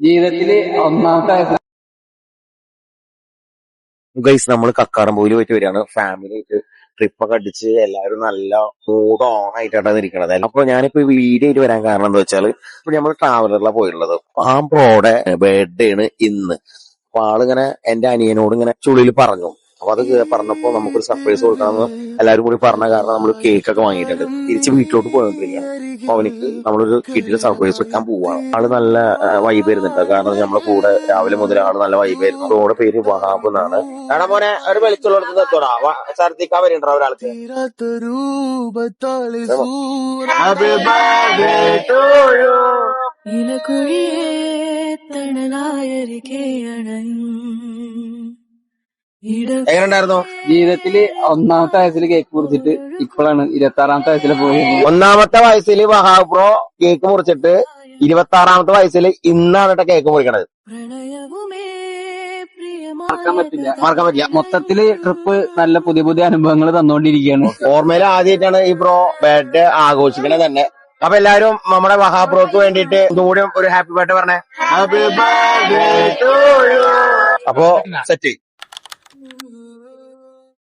ജീവിതത്തിൽ ഒന്നാമത്തെ ഗൈസ് നമ്മൾ കക്കാടംപോയിൽ പോയിട്ട് വരികയാണ്. ഫാമിലി ആയിട്ട് ട്രിപ്പ് ഒക്കെ അടിച്ച് എല്ലാവരും നല്ല മൂഡ് ഓൺ ആയിട്ടാണ് ഇരിക്കണത് അപ്പൊ ഞാനിപ്പോ വീഡിയോ ആയിട്ട് വരാൻ കാരണം എന്താ വെച്ചാൽ ഇപ്പൊ നമ്മൾ ട്രാവലറിലാണ് പോയിട്ടുള്ളത്. ആ ബ്രോയുടെ ബർത്ത്ഡേ ആണ് ഇന്ന്. അപ്പൊ ആളിങ്ങനെ എന്റെ അനിയനോട് ഇങ്ങനെ ചുള്ളിൽ പറഞ്ഞു. അപ്പൊ അത് പറഞ്ഞപ്പോ നമുക്കൊരു സർപ്രൈസ് കൊടുക്കണമെന്ന് എല്ലാവരും കൂടി പറഞ്ഞ കാരണം നമ്മൾ കേക്ക് ഒക്കെ വാങ്ങിയിട്ടുണ്ട്. തിരിച്ച് വീട്ടിലോട്ട് പോയിക്കൊണ്ടിരിക്കുകയാണ്. അപ്പൊ അവനിക്ക് നമ്മളൊരു കിട്ടിയ സർപ്രൈസ് വെക്കാൻ പോവാണ്. ആൾ നല്ല വൈബ് വരുന്നുണ്ട് കാരണം നമ്മളെ കൂടെ രാവിലെ മുതൽ ആൾ നല്ല വൈബ് വരുന്നു ബ്രോയുടെ പേര് വഹാബ് എന്നാണ്. മോനെ ഒരു വെളിച്ചുള്ളടത്ത് നിർത്തോടാ ഛർദിക്കാൻ വരുന്നുണ്ടോ ഒരാൾക്ക്. ഇലക്കുഴിയേ തണലായരികെ അണയും എങ്ങനെയുണ്ടായിരുന്നു? ജീവിതത്തിൽ ഒന്നാമത്തെ വയസ്സിൽ കേക്ക് മുറിച്ചിട്ട് ഇപ്പോഴാണ് ഇരുപത്തി ആറാമത്തെ വയസ്സിൽ പോകുന്നത് ഒന്നാമത്തെ വയസ്സിൽ വഹാബ് ബ്രോ കേക്ക് മുറിച്ചിട്ട് ഇരുപത്തി ആറാമത്തെ വയസ്സിൽ ഇന്നാണ് കേട്ടോ കേക്ക് മുറിക്കണത്. പ്രണയവുമേ മറക്കാൻ പറ്റില്ല. മറക്കാൻ പറ്റില്ല. മൊത്തത്തിൽ ട്രിപ്പ് നല്ല പുതിയ പുതിയ അനുഭവങ്ങൾ തന്നുകൊണ്ടിരിക്കുകയാണ് ഓർമ്മയിൽ ആദ്യമായിട്ടാണ് ഈ ബ്രോ ബർത്ത്ഡേ ആഘോഷിക്കണത് തന്നെ. അപ്പൊ എല്ലാരും നമ്മുടെ മഹാബ്രോക്ക് വേണ്ടിട്ട് വേണ്ടിയിട്ട് ഒന്നുകൂടി ഒരു ഹാപ്പി ബർത്ത്ഡേ പറഞ്ഞേ. ഹാപ്പി ബർത്ത്ഡേ ടു യു അപ്പോ സെറ്റ്